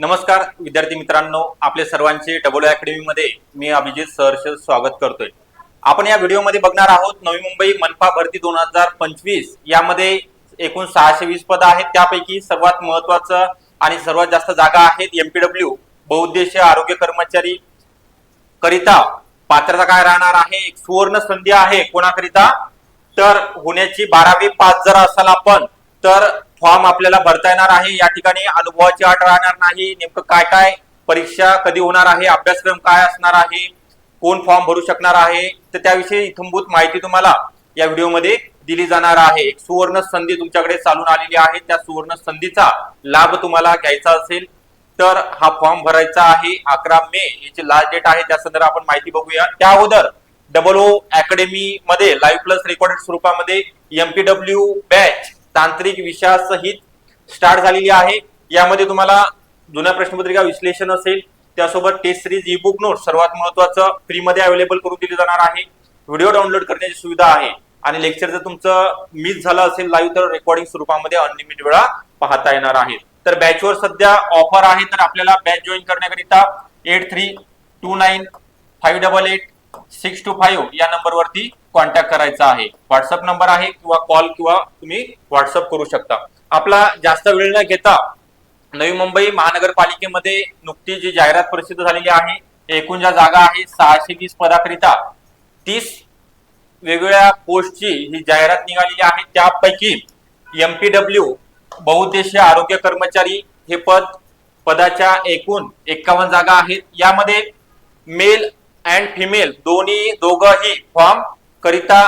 नमस्कार विद्यार्थी मित्रांनो. आपले सर्वांचे डबल अकॅडमी मध्ये मी अभिजित सहर्ष स्वागत करतोय. आपण या व्हिडिओमध्ये बघणार आहोत नवी मुंबई मनपा भरती दोन हजार पंचवीस. यामध्ये एकूण सहाशे वीस पद आहेत. त्यापैकी सर्वात महत्वाचं आणि सर्वात जास्त जागा आहेत एमपीडब्ल्यू बहुउद्देशीय आरोग्य कर्मचारी करिता. पात्रता काय राहणार आहे? एक सुवर्ण संधी आहे कोणाकरिता? तर होण्याची बारावी पास जर असाल आपण तर फॉर्म आपल्याला भरता येणार आहे. या ठिकाणी अनुभवाची अट राहणार नाही. नेमकं काय काय परीक्षा कधी होणार आहे? अभ्यासक्रम काय असणार आहे? कोण फॉर्म भरू शकणार आहे? तर त्याविषयी इथंभूत माहिती तुम्हाला या व्हिडिओमध्ये दिली जाणार आहे. एक सुवर्ण संधी तुमच्याकडे चालून आलेली आहे. त्या सुवर्ण संधीचा लाभ तुम्हाला घ्यायचा असेल तर हा फॉर्म भरायचा आहे अकरा मे. याची लास्ट डेट आहे. त्या संदर्भात आपण माहिती बघूया. त्या अगोदर डबल ओ अकॅडमी मध्ये लाईव्ह प्लस रेकॉर्डेड स्वरूपामध्ये एमपीडब्ल्यू बॅच तांत्रिक विषयासहित स्टार्ट झालेली आहे. यामध्ये तुम्हाला जुन्या प्रश्नपत्रिका विश्लेषण असेल त्यासोबत test series e book note सर्वात महत्वाचं फ्रीमध्ये अवेलेबल करून दिली जाणार आहे. व्हिडिओ डाउनलोड करण्याची सुविधा आहे. आणि लेक्चर जर तुमचं मिस झालं असेल लाईव्ह तर रेकॉर्डिंग स्वरूपामध्ये अनलिमिटेड वेळा पाहता येणार आहे. तर बॅचवर सध्या ऑफर आहे तर आपल्याला बॅच जॉईन करण्याकरिता eight three two nine five double eight six two five या नंबरवरती कॉन्टॅक्ट करायचा आहे. व्हॉट्सअप नंबर आहे किंवा कॉल किंवा तुम्ही व्हॉट्सअप करू शकता. आपला जास्त वेळ न घेता नवी मुंबई महानगरपालिकेमध्ये नुकती जी जाहिरात प्रसिद्ध झालेली आहे एकूण ज्या जागा आहे सहाशे वीस पदाकरिता तीस वेगवेगळ्या पोस्टची ही जाहिरात निघालेली आहे. त्यापैकी एमपीडब्ल्यू बहुउद्देशीय आरोग्य कर्मचारी हे पद पदाच्या एकूण एक्कावन्न जागा आहेत. यामध्ये मेल अँड फिमेल दोन्ही दोघंही फॉर्म करिता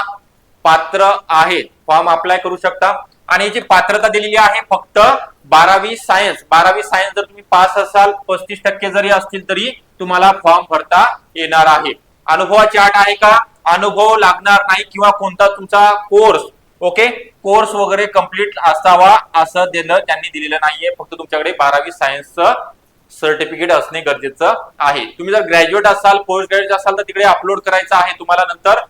पात्र आहेत. फॉर्म अप्लाय करू शकता. आणि याची पात्रता दिलेली आहे फक्त बारावी सायन्स बारावी सायन्स जर तुम्ही पास असाल पस्तीस टक्के जरी असतील तरी तुम्हाला फॉर्म भरता येणार आहे. अनुभवाची अट आहे का? अनुभव लागणार नाही किंवा कोणता तुमचा कोर्स ओके कोर्स वगैरे कंप्लीट असावा असं देणं त्यांनी दिलेलं नाहीये. फक्त तुमच्याकडे बारावी सायन्सचं सर्टिफिकेट असणे गरजेचं आहे. तुम्ही जर ग्रॅज्युएट असाल पोस्ट ग्रॅज्युएट असाल तर तिकडे अपलोड करायचं आहे तुम्हाला नंतर.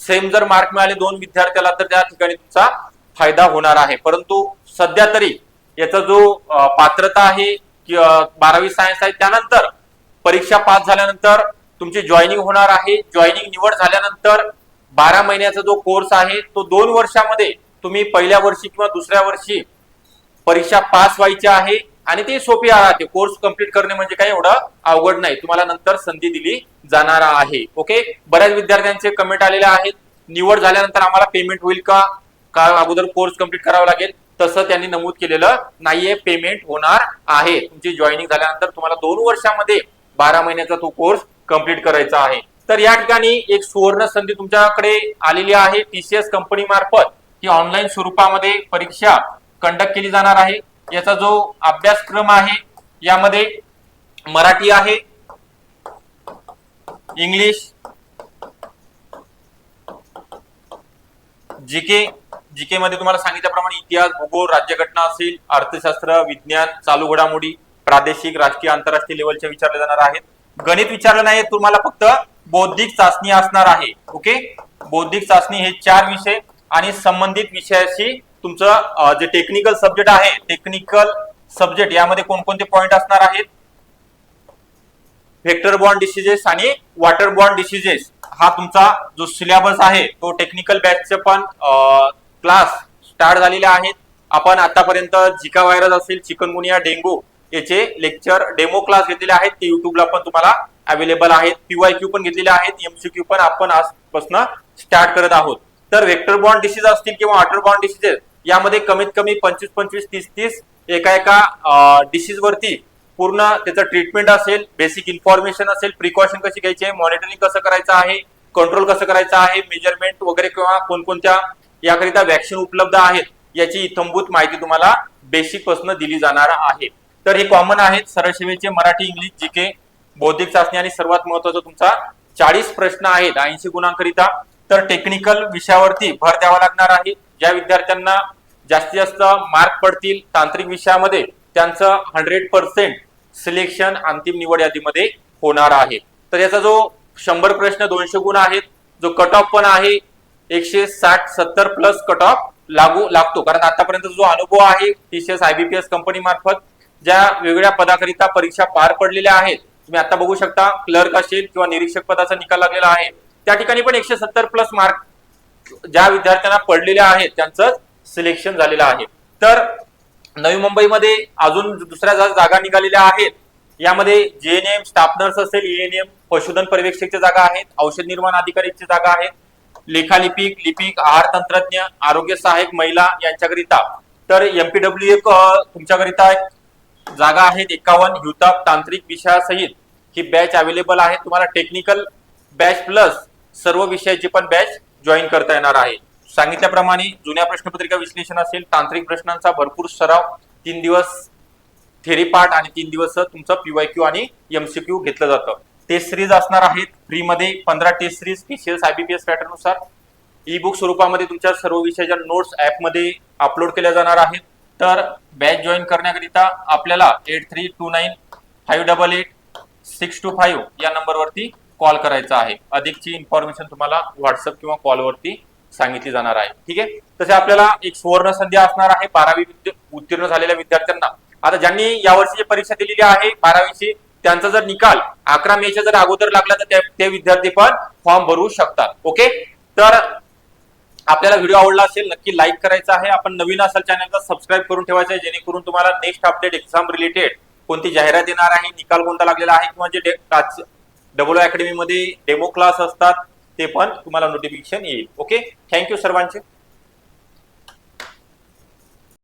सेम जर मार्क मिळाले दोन विद्यार्थ्याला तर त्या ठिकाणी तुमचा फायदा होणार आहे. परंतु सध्या तरी याचा जो पात्रता आहे बारावी सायन्स आहे त्यानंतर परीक्षा पास झाल्यानंतर तुमची जॉईनिंग होणार आहे. जॉईनिंग निवड झाल्यानंतर बारा महिन्याचा जो कोर्स आहे तो दोन वर्षामध्ये तुम्ही पहिल्या वर्षी किंवा दुसऱ्या वर्षी परीक्षा पास व्हायची आहे आणि ते सोपी राहते कोर्स कंप्लीट करणे म्हणजे काही एवढं अवघड नाही. तुम्हाला नंतर संधी दिली जाणार आहे. ओके बऱ्याच विद्यार्थ्यांचे कमेंट आलेले आहेत. निवड झाल्यानंतर आम्हाला पेमेंट होईल का? का अगोदर कोर्स कंप्लीट करावा लागेल? तसं त्यांनी नमूद केलेलं नाहीये. पेमेंट होणार आहे. तुमची जॉईनिंग झाल्यानंतर तुम्हाला दोन वर्षामध्ये बारा महिन्याचा तो कोर्स कंप्लीट करायचा आहे. तर या ठिकाणी एक सुवर्ण संधी तुमच्याकडे आलेली आहे. टीसीएस कंपनी मार्फत ही ऑनलाईन स्वरूपामध्ये परीक्षा कंडक्ट केली जाणार आहे. याचा जो अभ्यासक्रम आहे यामध्ये मराठी आहे. इंग्लिश. जीके जीके मध्ये तुम्हाला सांगितल्याप्रमाणे इतिहास भूगोल राज्यघटना असेल अर्थशास्त्र विज्ञान चालू घडामोडी प्रादेशिक राष्ट्रीय आंतरराष्ट्रीय लेवलचे विचारले जाणार आहेत. गणित विचारलं नाही तुम्हाला फक्त बौद्धिक चाचणी असणार आहे. ओके? बौद्धिक चाचणी हे चार विषय आणि संबंधित विषयाशी तुमचं जे टेक्निकल सब्जेक्ट आहे टेक्निकल सब्जेक्ट यामध्ये कोणकोणते पॉइंट असणार आहेत? व्हेक्टर बॉन्ड डिसिजेस आणि वॉटर बॉन्ड डिसिजेस हा तुमचा जो सिलेबस आहे तो टेक्निकल बॅचचे पण क्लास स्टार्ट झालेले आहेत. आपण आतापर्यंत झिका व्हायरस असेल चिकनगुनिया डेंगू याचे लेक्चर डेमो क्लास घेतलेले आहेत. ते युट्यूबला पण तुम्हाला अवेलेबल आहेत. पीवाय क्यू पण घेतलेले आहेत. एमसीक्यू पण आपण आजपासून स्टार्ट करत आहोत. तर व्हेक्टर बॉन्ड डिसीज असतील किंवा वॉटर बॉन्ड डिसीजेस यामध्ये कमीत कमी पंचवीस पंचवीस तीस तीस एका एका डिसीज वरती पूर्ण त्याचं ट्रीटमेंट असेल बेसिक इन्फॉर्मेशन असेल प्रिकॉशन कशी घ्यायची आहे मॉनिटरिंग कसं करायचं आहे कंट्रोल कसं करायचं आहे मेजरमेंट वगैरे किंवा कोणकोणत्या याकरिता वॅक्सिन उपलब्ध आहेत याची इथंभूत माहिती तुम्हाला बेसिकपासून दिली जाणार आहे. तर हे कॉमन आहेत सरळसेवेचे मराठी इंग्लिश जीके बौद्धिक चाचणी आणि सर्वात महत्त्वाचा तुमचा चाळीस प्रश्न आहेत ऐंशी गुणांकरिता. तर टेक्निकल विषयावरती भर द्यावा लागणार आहे. ज्या विद्यार्थ्यांना जास्तीत जास्त मार्क पडतील तांत्रिक विषयामध्ये त्यांचं हंड्रेड पर्सेंट सिलेक्शन अंतिम निवड यादीमध्ये होणार आहे. तर याचा जो शंभर प्रश्न दोनशे गुण आहेत जो कट ऑफ पण आहे एकशे साठ सत्तर प्लस कट ऑफ लागू लागतो. कारण आतापर्यंत जो अनुभव आहे टीसीएस आयबीपीएस कंपनी मार्फत ज्या वेगवेगळ्या पदाकरिता परीक्षा पार पडलेल्या आहेत तुम्ही आता बघू शकता क्लर्क असेल किंवा निरीक्षक पदाचा निकाल लागलेला आहे त्या ठिकाणी पण एकशे सत्तर प्लस मार्क ज्या विद्यार्थ्यांना पडलेल्या आहेत त्यांचं सिलेक्शन झालेलं आहे. तर नवी मुंबईमध्ये अजून दुसऱ्या ज्या जागा निघालेल्या आहेत. यामध्ये जेएनएम स्टाफ नर्स असेल एएनएम पशुधन पर्यवेक्षकच्या जागा आहेत औषध निर्माण अधिकारीची जागा आहेत लेखालिपिक लिपिक आहार तंत्रज्ञ आरोग्य सहाय्यक महिला यांच्याकरिता. तर एमपीडब्ल्यू एक तुमच्याकरिता एक जागा आहेत एकावन्न युताप तांत्रिक विषयासहित ही बॅच अवेलेबल आहे. तुम्हाला टेक्निकल बॅच प्लस सर्व विषयाची पण बॅच जॉईन करता येणार आहे. सांगितल्याप्रमाणे जुन्या प्रश्नपत्रिका विश्लेषण असेल तांत्रिक प्रश्नांचा भरपूर सराव तीन दिवस थेरी पार्ट आणि तीन दिवस तुमचं पीवाय क्यू आणि एमसीक्यू घेतलं जातं. टेस्ट सिरीज असणार आहेत फ्रीमध्ये पंधरा टेस्ट सिरीज पीसीएस आयबीपीएस पॅटर्ननुसार ई बुक स्वरूपामध्ये तुमच्या सर्व विषयाच्या नोट्स ऍपमध्ये अपलोड केल्या जाणार आहेत. तर बॅच जॉईन करण्याकरिता आपल्याला eight three two nine five double eight six two five या नंबरवरती कॉल करायचा आहे. अधिकची इन्फॉर्मेशन तुम्हाला व्हॉट्सअप किंवा कॉलवरती सांगितली जाणार आहे. ठीक आहे? तसे आपल्याला एक सुवर्ण संधी असणार आहे बारावी उत्तीर्ण झालेल्या विद्यार्थ्यांना. आता ज्यांनी यावर्षीची परीक्षा दिलेली आहे बारावीची त्यांचा जर निकाल अकरा मेच्या जर अगोदर लागला तर ते विद्यार्थी पण फॉर्म भरू शकतात. ओके? तर आपल्याला व्हिडिओ आवडला असेल नक्की लाईक करायचा आहे. आपण नवीन असाल चॅनलला सबस्क्राईब करून ठेवायचं आहे जेणेकरून तुम्हाला नेक्स्ट अपडेट एक्झाम रिलेटेड कोणती जाहिरात येणार आहे निकाल कोणता लागलेला आहे किंवा जे डबल अकॅडमीमध्ये डेमो क्लास असतात ते पण तुम्हाला नोटिफिकेशन येईल. ओके थँक्यू सर्वांचे.